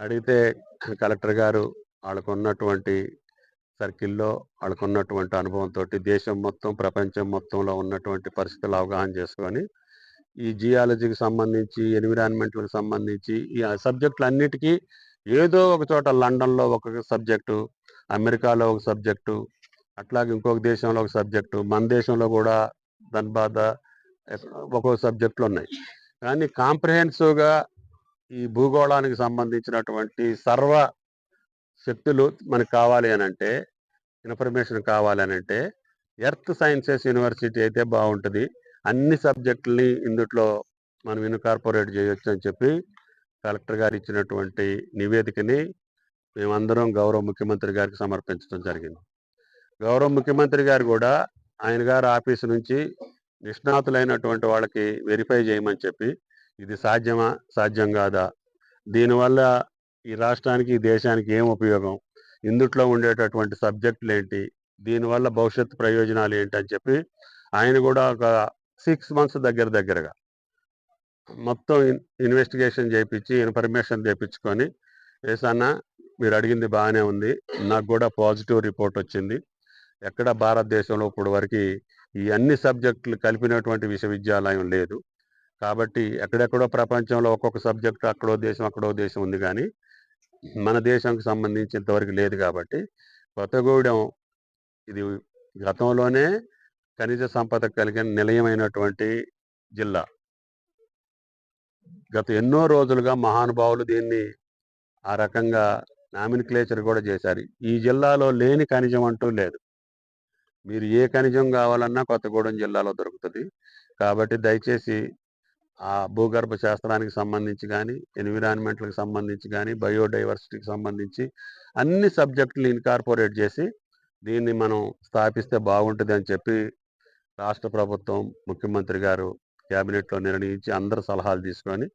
అడిగితే కలెక్టర్ గారు వాళ్ళకున్నటువంటి సర్కిల్లో వాళ్ళకున్నటువంటి అనుభవంతో దేశం మొత్తం ప్రపంచం మొత్తంలో ఉన్నటువంటి పరిస్థితులు అవగాహన చేసుకొని ఈ జియాలజీకి సంబంధించి ఎన్విరాన్మెంట్లకు సంబంధించి ఈ సబ్జెక్టులు అన్నిటికీ ఏదో ఒక చోట లండన్లో ఒక సబ్జెక్టు అమెరికాలో ఒక సబ్జెక్టు అట్లాగే ఇంకొక దేశంలో ఒక సబ్జెక్టు మన దేశంలో కూడా దాని బాధ ఒక్కొక్క సబ్జెక్టులు ఉన్నాయి. కానీ కాంప్రహెన్సివ్గా ఈ భూగోళానికి సంబంధించినటువంటి సర్వ శక్తులు మనకు కావాలి అని అంటే ఇన్ఫర్మేషన్ కావాలి అని అంటే ఎర్త్ సైన్సెస్ యూనివర్సిటీ అయితే బాగుంటుంది. అన్ని సబ్జెక్టుల్ని ఇందుట్లో మనం ఇన్కార్పొరేట్ చేయొచ్చు అని చెప్పి కలెక్టర్ గారు ఇచ్చినటువంటి నివేదికని మేమందరం గౌరవ ముఖ్యమంత్రి గారికి సమర్పించడం జరిగింది. గౌరవ ముఖ్యమంత్రి గారు కూడా ఆయన గారు ఆఫీసు నుంచి నిష్ణాతులైనటువంటి వాళ్ళకి వెరిఫై చేయమని చెప్పి ఇది సాధ్యమా? సాధ్యం కాదా? దీనివల్ల ఈ రాష్ట్రానికి దేశానికి ఏం ఉపయోగం? ఇందుట్లో ఉండేటటువంటి సబ్జెక్టులు ఏంటి? దీనివల్ల భవిష్యత్ ప్రయోజనాలు ఏంటి అని చెప్పి ఆయన కూడా ఒక సిక్స్ మంత్స్ దగ్గర దగ్గరగా మొత్తం ఇన్వెస్టిగేషన్ చేయించి ఇన్ఫర్మేషన్ తెప్పించుకొని వేసన్న మీరు అడిగింది బాగానే ఉంది. నాకు కూడా పాజిటివ్ రిపోర్ట్ వచ్చింది. ఎక్కడ భారతదేశంలో ఇప్పుడు వరకు ఈ అన్ని సబ్జెక్టులు కలిపినటువంటి విశ్వవిద్యాలయం లేదు. కాబట్టి ఎక్కడెక్కడో ప్రపంచంలో ఒక్కొక్క సబ్జెక్ట్ అక్కడో దేశం అక్కడో దేశం ఉంది కానీ మన దేశంకి సంబంధించి ఇంతవరకు లేదు కాబట్టి కొత్తగూడెం ఇది గతంలోనే ఖనిజ సంపద కలిగిన నిలయమైనటువంటి జిల్లా. గత ఎన్నో రోజులుగా మహానుభావులు దీన్ని ఆ రకంగా నామినిక్లేచర్ కూడా చేశారు. ఈ జిల్లాలో లేని ఖనిజం అంటూ లేదు. మీరు ఏ ఖనిజం కావాలన్నా కొత్తగూడెం జిల్లాలో దొరుకుతుంది. కాబట్టి దయచేసి ఆ భూగర్భ శాస్త్రానికి సంబంధించి కానీ ఎన్విరాన్మెంట్లకు సంబంధించి కానీ బయోడైవర్సిటీకి సంబంధించి అన్ని సబ్జెక్టులు ఇన్కార్పొరేట్ చేసి దీన్ని మనం స్థాపిస్తే బాగుంటుంది అని చెప్పి రాష్ట్ర ప్రభుత్వం ముఖ్యమంత్రి గారు క్యాబినెట్లో నిర్ణయించి అందరు సలహాలు తీసుకొని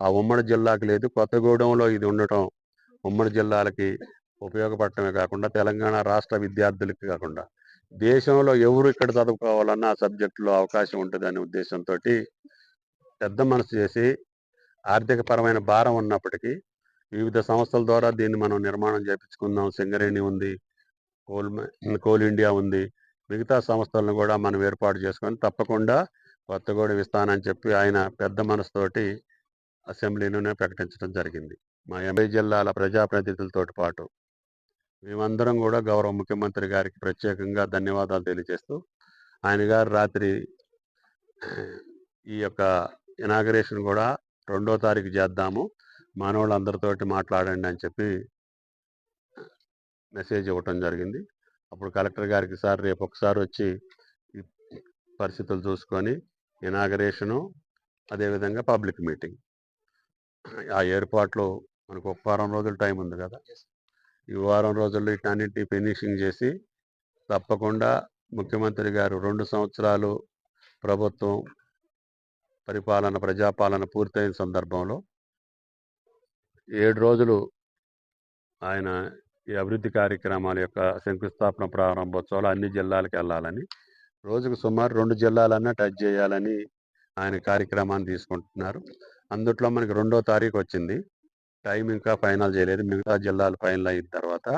ఆ ఉమ్మడి జిల్లాకు లేదు కొత్తగూడెంలో ఇది ఉండటం ఉమ్మడి జిల్లాలకి ఉపయోగపడటమే కాకుండా తెలంగాణ రాష్ట్ర విద్యార్థులకి కాకుండా దేశంలో ఎవరు ఇక్కడ చదువుకోవాలన్నా ఆ సబ్జెక్టులో అవకాశం ఉంటుంది అనే ఉద్దేశంతో పెద్ద మనసు చేసి ఆర్థికపరమైన భారం ఉన్నప్పటికీ వివిధ సంస్థల ద్వారా దీన్ని మనం నిర్మాణం చేపించుకుందాం. సింగరేణి ఉంది కోల్ కోల్ ఇండియా ఉంది. మిగతా సంస్థలను కూడా మనం ఏర్పాటు చేసుకొని తప్పకుండా కొత్తగూడెం ఇస్తానని చెప్పి ఆయన పెద్ద మనసుతోటి అసెంబ్లీలోనే ప్రకటించడం జరిగింది. మా ఎంఐ జిల్లాల ప్రజాప్రతినిధులతో పాటు మేమందరం కూడా గౌరవ ముఖ్యమంత్రి గారికి ప్రత్యేకంగా ధన్యవాదాలు తెలియజేస్తూ ఆయన గారు రాత్రి ఈ యొక్క ఇనాగరేషన్ కూడా రెండో తారీఖు చేద్దాము మానవులందరితోటి మాట్లాడండి అని చెప్పి మెసేజ్ ఇవ్వటం జరిగింది. అప్పుడు కలెక్టర్ గారికి సార్ రేపు ఒకసారి వచ్చి ఈ పరిస్థితులు చూసుకొని ఇనాగరేషను అదేవిధంగా పబ్లిక్ మీటింగ్. ఆ ఏర్పాట్లు మనకు ఒక వారం రోజులు టైం ఉంది కదా ఈ వారం రోజుల్లో వీటన్నిటిని ఫినిషింగ్ చేసి తప్పకుండా ముఖ్యమంత్రి గారు రెండు సంవత్సరాలు ప్రభుత్వం పరిపాలన ప్రజాపాలన పూర్తయిన సందర్భంలో ఏడు రోజులు ఆయన ఈ అభివృద్ధి కార్యక్రమాల యొక్క శంకుస్థాపన ప్రారంభోత్సవాలు అన్ని జిల్లాలకు వెళ్ళాలని రోజుకు సుమారు రెండు జిల్లాలన్నా టచ్ చేయాలని ఆయన కార్యక్రమాన్ని తీసుకుంటున్నారు. అందుట్లో మనకి రెండో తారీఖు వచ్చింది. టైం ఇంకా ఫైనల్ చేయలేదు. మిగతా జిల్లాలు ఫైనల్ అయిన తర్వాత